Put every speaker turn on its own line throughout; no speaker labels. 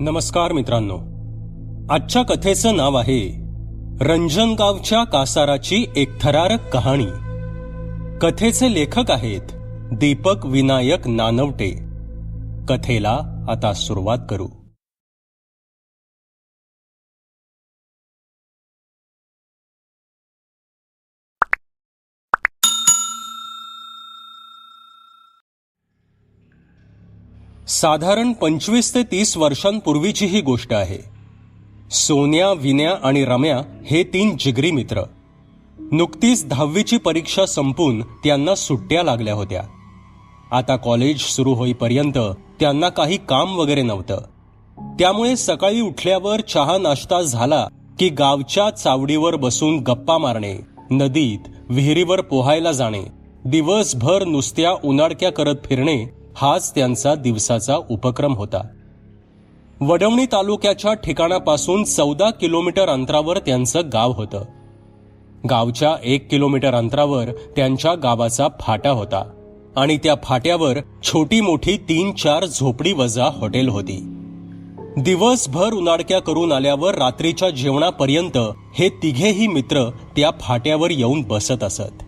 नमस्कार मित्रांनो. आजच्या कथेचं नाव आहे रंजनगावच्या कासाराची एक थरारक कहाणी. कथेचे लेखक आहेत दीपक विनायक नानवटे. कथेला आता सुरुवात करू. साधारण पंचवीस ते तीस वर्षांपूर्वीची ही गोष्ट आहे. सोन्या विन्या आणि रम्या हे तीन जिगरी मित्र. नुकतीच दहावीची परीक्षा संपून त्यांना सुट्ट्या लागल्या होत्या. आता कॉलेज सुरू होईपर्यंत त्यांना काही काम वगैरे नव्हतं. त्यामुळे सकाळी उठल्यावर चहा नाश्ता झाला की गावच्या चावडीवर बसून गप्पा मारणे नदीत विहिरीवर पोहायला जाणे दिवसभर नुसत्या उनाडक्या करत फिरणे हाच त्यांचा दिवसाचा उपक्रम होता. वडवणी तालुक्याच्या ठिकाणापासून चौदा किलोमीटर अंतरावर त्यांचं गाव होतं. गावच्या एक किलोमीटर अंतरावर त्यांच्या गावाचा फाटा होता आणि त्या फाट्यावर छोटी मोठी तीन चार झोपडी वजा हॉटेल होती. दिवसभर उनाडक्या करून आल्यावर रात्रीच्या जेवणापर्यंत हे तिघेही मित्र त्या फाट्यावर येऊन बसत असत.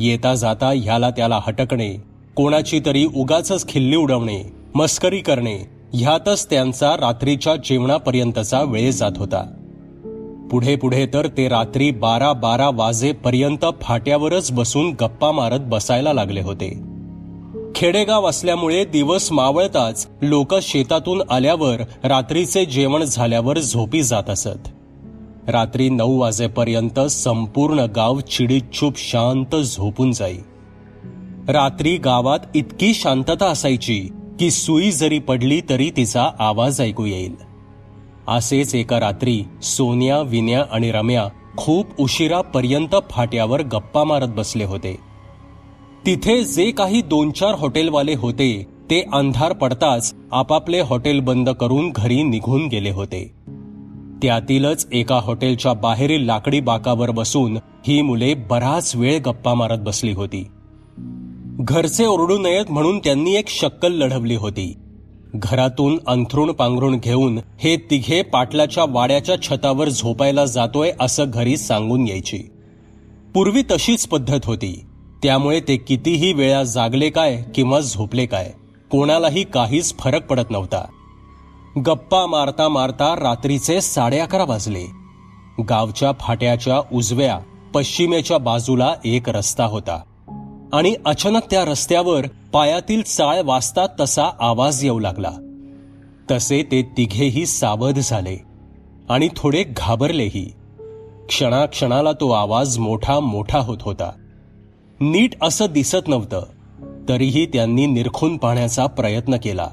येता जाता ह्याला त्याला हटकणे कोणाची तरी उगाच खिल्ली उडवणे मस्करी करणे ह्यातच त्यांचा रात्रीच्या जेवणापर्यंतचा वेळ जात होता. पुढे पुढे तर ते रात्री बारा बारा वाजेपर्यंत फाट्यावरच बसून गप्पा मारत बसायला लागले होते. खेडेगाव असल्यामुळे दिवस मावळताच लोक शेतातून आल्यावर रात्रीचे जेवण झाल्यावर झोपी जात असत. रात्री नऊ वाजेपर्यंत संपूर्ण गाव चिडीचूप शांत झोपून जाई. रात्री गावात इतकी शांतता असायची की सुई जरी पडली तरी तिचा आवाज ऐकू येईल. असेच एका रात्री सोन्या विन्या आणि रम्या खूप उशिरापर्यंत फाट्यावर गप्पा मारत बसले होते. तिथे जे काही दोन चार हॉटेलवाले होते ते अंधार पडताच आपापले हॉटेल बंद करून घरी निघून गेले होते. त्यातीलच एका हॉटेलच्या बाहेरील लाकडी बाकावर बसून ही मुले बराच वेळ गप्पा मारत बसली होती. घरचे ओरडू नयेत म्हणून त्यांनी एक शक्कल लढवली होती. घरातून अंथरूण पांघरुण घेऊन हे तिघे पाटलाच्या वाड्याच्या छतावर झोपायला जातोय असं घरी सांगून यायची. पूर्वी तशीच पद्धत होती. त्यामुळे ते कितीही वेळा जागले काय किंवा झोपले काय कोणालाही काहीच फरक पडत नव्हता. गप्पा मारता मारता रात्रीचे साडे अकरा वाजले. गावच्या फाट्याच्या उजव्या पश्चिमेच्या बाजूला एक रस्ता होता. आणि अचानक त्या रस्त्यावर पायातील चाळ वाजता तसा आवाज येऊ लागला. तसे ते तिघेही सावध झाले आणि थोडे घाबरलेही. क्षणाक्षणाला तो आवाज मोठा मोठा होत होता. नीट असं दिसत नव्हतं तरीही त्यांनी निरखून पाहण्याचा प्रयत्न केला.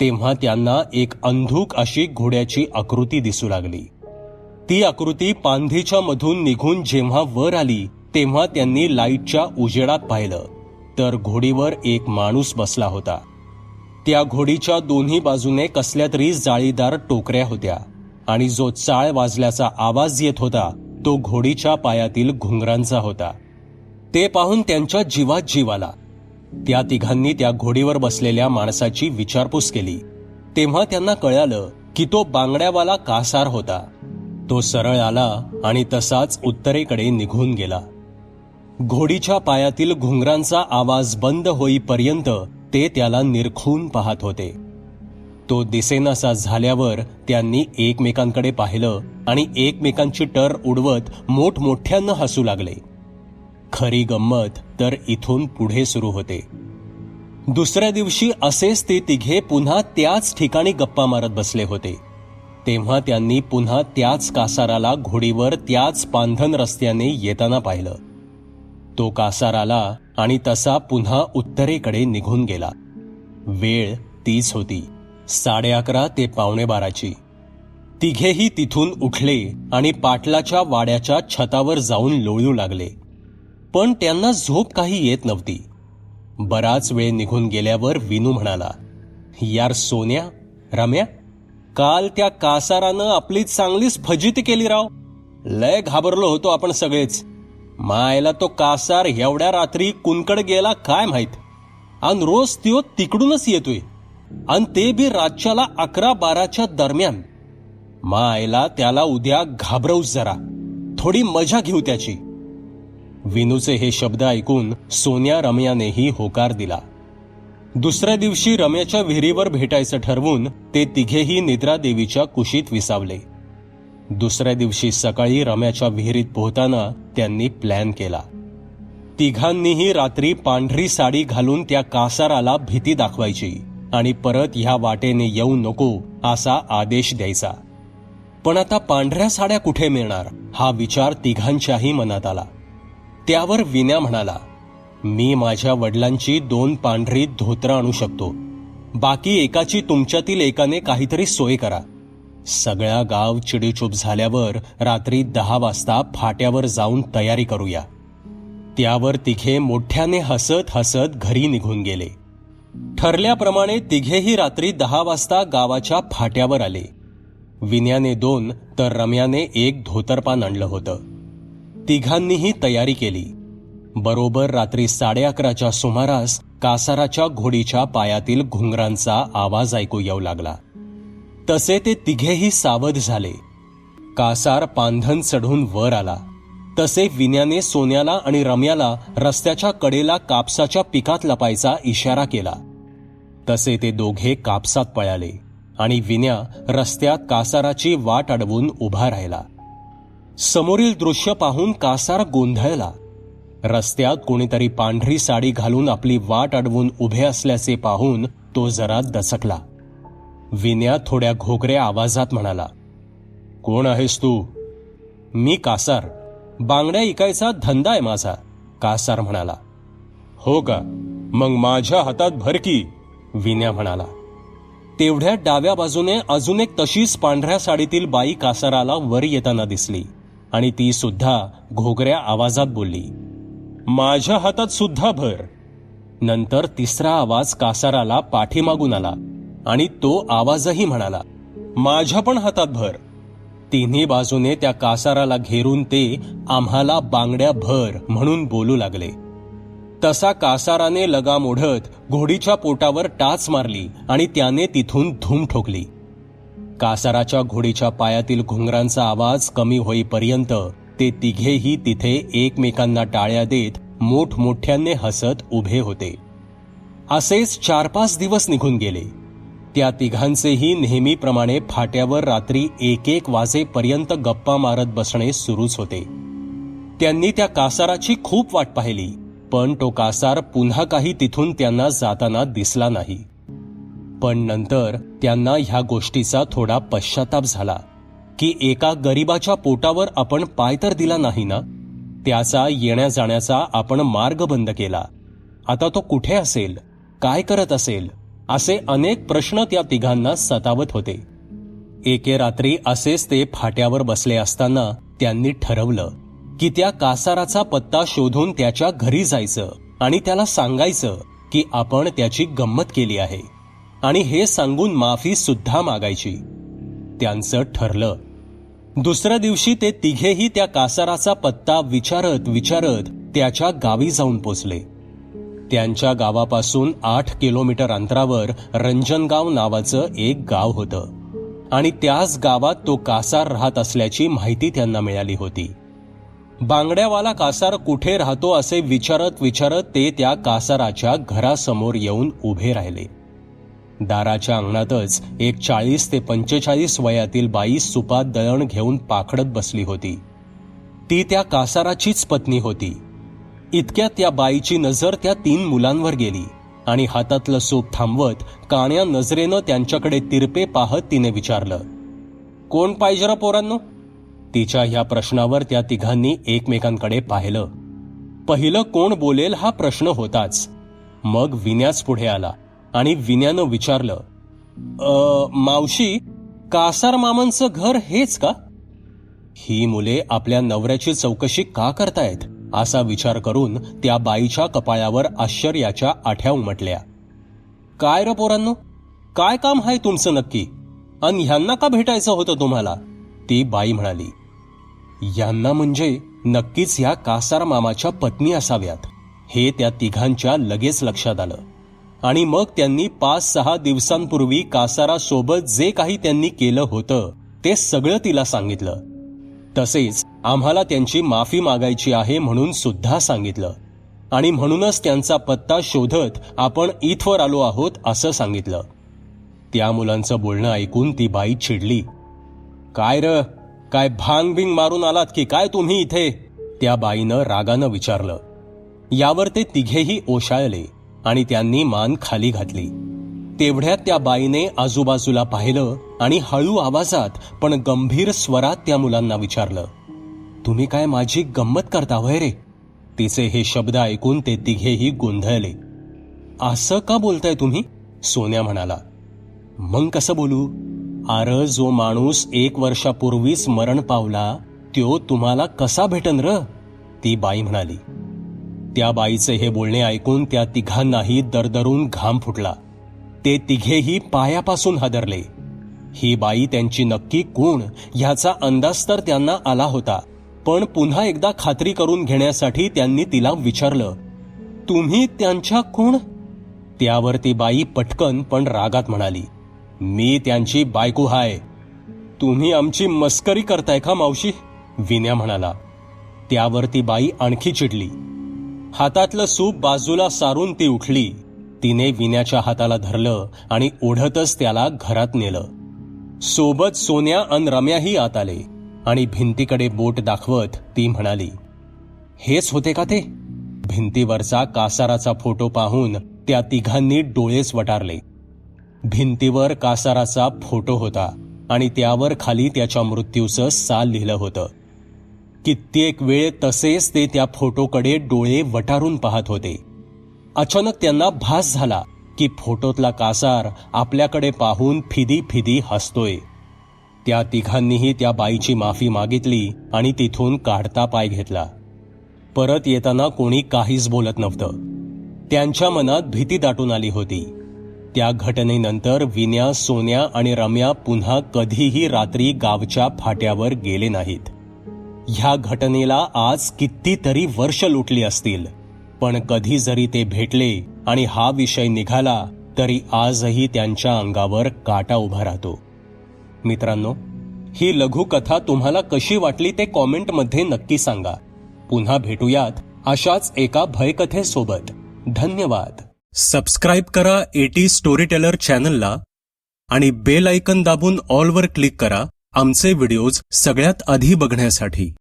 तेव्हा त्यांना एक अंधूक अशी घोड्याची आकृती दिसू लागली. ती आकृती पांधीच्या मधून निघून जेव्हा वर आली तेव्हा त्यांनी लाईटच्या उजेडात पाहिलं तर घोडीवर एक माणूस बसला होता. त्या घोडीच्या दोन्ही बाजूने कसल्या तरी जाळीदार टोकऱ्या होत्या आणि जो चाळ वाजल्याचा आवाज येत होता तो घोडीच्या पायातील घुंगरांचा होता. ते पाहून त्यांच्या जीवात जीव आला. त्या तिघांनी त्या घोडीवर बसलेल्या माणसाची विचारपूस केली. तेव्हा त्यांना कळालं की तो बांगड्यावाला कासार होता. तो सरळ आला आणि तसाच उत्तरेकडे निघून गेला. घोडीच्या पायातील घुंगरांचा आवाज बंद होईपर्यंत ते त्याला निरखून पाहत होते. तो दिसेनासा झाल्यावर त्यांनी एकमेकांकडे पाहिलं आणि एकमेकांची टर उडवत मोठमोठ्यानं हसू लागले. खरी गंमत तर इथून पुढे सुरू होते. दुसऱ्या दिवशी असेच ते तिघे पुन्हा त्याच ठिकाणी गप्पा मारत बसले होते. तेव्हा त्यांनी पुन्हा त्याच कासाराला घोडीवर त्याच पांधन रस्त्याने येताना पाहिलं. तो कासार आला आणि तसा पुन्हा उत्तरेकडे निघून गेला. वेळ तीच होती. साडे अकरा ते पावणे बाराची. तिघेही तिथून उठले आणि पाटलाच्या वाड्याच्या छतावर जाऊन लोळू लागले. पण त्यांना झोप काही येत नव्हती. बराच वेळ निघून गेल्यावर विनू म्हणाला यार सोन्या रम्या काल त्या कासारानं आपली चांगलीच फजिती केली राव. लय घाबरलो होतो आपण सगळेच. मायला तो कासार एवढ्या रात्री कुणकड गेला काय माहीत? आणि रोज त्यो तिकडूनच येतोय. आणि ते बी रातच्याला अकरा बाराच्या दरम्यान. मायला त्याला उद्या घाबरवूस जरा. थोडी मजा घेऊ त्याची. विनूचे हे शब्द ऐकून सोन्या रम्यानेही होकार दिला. दुसऱ्या दिवशी रम्याच्या विहिरीवर भेटायचं ठरवून ते तिघेही निद्रादेवीच्या कुशीत विसावले. दुसऱ्या दिवशी सकाळी रम्याच्या विहिरीत पोहताना त्यांनी प्लॅन केला. तिघांनीही रात्री पांढरी साडी घालून त्या कासाराला भीती दाखवायची आणि परत ह्या वाटेने येऊ नको असा आदेश द्यायचा. पण आता पांढऱ्या साड्या कुठे मिळणार? हा विचार तिघांच्याही मनात आला. त्यावर विन्या म्हणाला मी माझ्या वडिलांची दोन पांढरी धोत्र आणू शकतो. बाकी एकाची तुमच्यातील एकाने काहीतरी सोय करा. सगळ्या गाव चिडीचूप झाल्यावर रात्री दहा वाजता फाट्यावर जाऊन तयारी करूया. त्यावर तिघे मोठ्याने हसत हसत घरी निघून गेले. ठरल्याप्रमाणे तिघेही रात्री दहा वाजता गावाच्या फाट्यावर आले. विन्याने दोन तर रम्याने एक धोतरपान आणलं होतं. तिघांनीही तयारी केली. बरोबर रात्री साडे अकराच्या सुमारास कासाराच्या घोडीच्या पायातील घुंगरांचा आवाज ऐकू येऊ लागला. तसे ते तिघेही सावध झाले. कासार पांधन चढून वर आला. तसे विन्याने सोन्याला आणि रम्याला रस्त्याच्या कडेला कापसाच्या पिकात लपायचा इशारा केला. तसे ते दोघे कापसात पळाले आणि विन्या रस्त्यात कासाराची वाट अडवून उभा राहिला. समोरील दृश्य पाहून कासार गोंधळला. रस्त्यात कोणीतरी पांढरी साडी घालून आपली वाट अडवून उभे असल्याचे पाहून तो जरा दचकला. विन्या थोड्या घोगऱ्या आवाजात म्हणाला कोण आहेस तू? मी कासार. बांगड्या इकायचा धंदा आहे माझा कासार म्हणाला. हो का? मग माझ्या हातात भर की विन्या म्हणाला. तेवढ्या डाव्या बाजूने अजून एक तशीच पांढऱ्या साडीतील बाई कासाराला वर येताना दिसली आणि ती सुद्धा घोगऱ्या आवाजात बोलली माझ्या हातात सुद्धा भर. नंतर तिसरा आवाज कासाराला पाठीमागून आला. आणि तो आवाजही म्हणाला माझ्या पण हातात भर. तिन्ही बाजूने त्या कासाराला घेरून ते आम्हाला बांगड्या भर म्हणून बोलू लागले. तसा कासाराने लगाम ओढत घोडीच्या पोटावर टाच मारली आणि त्याने तिथून धूम ठोकली. कासाराच्या घोडीच्या पायातील घुंगरांचा आवाज कमी होईपर्यंत ते तिघेही तिथे एकमेकांना टाळ्या देत मोठमोठ्याने हसत उभे होते. असेच चार पाच दिवस निघून गेले. त्या तिघांचेही नेहमीप्रमाणे फाट्यावर रात्री एक एक वाजेपर्यंत गप्पा मारत बसणे सुरूच होते. त्यांनी त्या कासाराची खूप वाट पाहिली पण तो कासार पुन्हा काही तिथून त्यांना जाताना दिसला नाही. पण नंतर त्यांना ह्या गोष्टीचा थोडा पश्चाताप झाला की एका गरिबाच्या पोटावर आपण पाय तर दिला नाही ना? त्याचा येण्या जाण्याचा आपण मार्ग बंद केला. आता तो कुठे असेल? काय करत असेल? असे अनेक प्रश्न त्या तिघांना सतावत होते. एके रात्री असेच ते फाट्यावर बसले असताना त्यांनी ठरवलं की त्या कासाराचा पत्ता शोधून त्याच्या घरी जायचं आणि त्याला सांगायचं की आपण त्याची गंमत केली आहे. आणि हे सांगून माफी सुद्धा मागायची. त्यांचं ठरलं. दुसऱ्या दिवशी ते तिघेही त्या कासाराचा पत्ता विचारत विचारत त्याच्या गावी जाऊन पोचले. त्यांच्या गावापासून आठ किलोमीटर अंतरावर रंजनगाव नावाचं एक गाव होतं. आणि त्याच गावात तो कासार राहत असल्याची माहिती त्यांना मिळाली होती. बांगड्यावाला कासार कुठे राहतो असे विचारत विचारत ते त्या कासाराच्या घरासमोर येऊन उभे राहिले. दाराच्या अंगणातच एक चाळीस ते पंचेचाळीस वयातील बाई सुपात दळण घेऊन पाखडत बसली होती. ती त्या कासाराचीच पत्नी होती. इतक्यात त्या बाईची नजर त्या तीन मुलांवर गेली आणि हातातलं सूप थांबवत काण्या नजरेनं त्यांच्याकडे तिरपे पाहत तिने विचारलं कोण पाहिजे रा पोरांनो? तिच्या ह्या प्रश्नावर त्या तिघांनी एकमेकांकडे पाहिलं. पहिलं कोण बोलेल हा प्रश्न होताच. मग विन्याच पुढे आला आणि विन्यानं विचारलं मावशी कासार मामांचं घर हेच का? ही मुले आपल्या नवऱ्याची चौकशी का करतायत? असा विचार करून त्या बाईच्या कपाळावर आश्चर्याच्या आठ्या उमटल्या. काय र पोरांनो? काय काम आहे तुमचं नक्की? अन ह्यांना का भेटायचं होतं तुम्हाला? ती बाई म्हणाली. यांना म्हणजे नक्कीच ह्या कासार मामाच्या पत्नी असाव्यात. हे त्या तिघांच्या लगेच लक्षात आलं. आणि मग त्यांनी पाच सहा दिवसांपूर्वी कासारासोबत जे काही त्यांनी केलं होतं ते सगळं तिला सांगितलं. तसेच आम्हाला त्यांची माफी मागायची आहे म्हणून सुद्धा सांगितलं. आणि म्हणूनच त्यांचा पत्ता शोधत आपण इथवर आलो आहोत असं सांगितलं. त्या मुलांचं बोलणं ऐकून ती बाई चिडली. काय र? काय भांग बिंग मारून आलात की काय तुम्ही इथे? त्या बाईनं रागानं विचारलं. यावर ते तिघेही ओशाळले आणि त्यांनी मान खाली घातली. तेवढ्यात त्या बाईने आजूबाजूला पाहिलं आणि हळू आवाजात पण गंभीर स्वरात त्या मुलांना विचारलं तुम्ही काय माझी गंमत करता होय रे? तिचे हे शब्द ऐकून ते तिघेही गोंधळले. असं का बोलताय तुम्ही? सोन्या म्हणाला. मग कसं बोलू? आर जो माणूस एक वर्षापूर्वीच मरण पावला त्यो तुम्हाला कसा भेटन र? ती बाई म्हणाली. त्या बाईचे हे बोलणे ऐकून त्या तिघांनाही दरदरून घाम फुटला. ते तिघेही पायापासून हादरले. ही बाई त्यांची नक्की कोण ह्याचा अंदाज तर त्यांना आला होता पण पुन्हा एकदा खात्री करून घेण्यासाठी त्यांनी तिला विचारलं तुम्ही त्यांच्या कोण? त्यावर ती बाई पटकन पण रागात म्हणाली मी त्यांची बायको हाय. तुम्ही आमची मस्करी करताय का मावशी? विन्या म्हणाला. त्यावर ती बाई आणखी चिडली. हातातलं सूप बाजूला सारून ती उठली. तिने विण्याच्या हाताला धरलं आणि ओढतच त्याला घरात नेलं. सोबत सोन्या अन रम्याही आत आले आणि भिंतीकडे बोट दाखवत ती म्हणाली हेच होते का ते? भिंतीवरचा कासाराचा फोटो पाहून त्या तिघांनी डोळेच वटारले. भिंतीवर कासाराचा फोटो होता आणि त्यावर खाली त्याच्या मृत्यूचं साल लिहिलं होतं. कित्येक वेळ तसेच ते त्या फोटोकडे डोळे वटारून पाहत होते. अचानक त्यांना भास झाला की फोटोतला कासार आपल्याकडे पाहून फिदी फिदी हसतोय. त्या तिघांनीही त्या बाईची माफी मागितली आणि तिथून काढता पाय घेतला. परत येताना कोणी काहीच बोलत नव्हतं. त्यांच्या मनात भीती दाटून आली होती. त्या घटनेनंतर विन्या सोन्या आणि रम्या पुन्हा कधीही रात्री गावच्या फाट्यावर गेले नाहीत. ह्या घटनेला आज कितीतरी वर्ष लुटली असतील. पण कधी जरी ते भेटले आणि हा विषय निघाला तरी आजही त्यांच्या अंगावर काटा उभा राहतो. मित्रांनो ही लघुकथा तुम्हाला कशी वाटली ते कॉमेंटमध्ये नक्की सांगा. पुन्हा भेटूयात अशाच एका भयकथेसोबत. धन्यवाद. सबस्क्राईब करा एटी स्टोरी टेलर चॅनलला आणि बेल ऐकन दाबून ऑलवर क्लिक करा. आमचे व्हिडिओज सगळ्यात आधी बघण्यासाठी.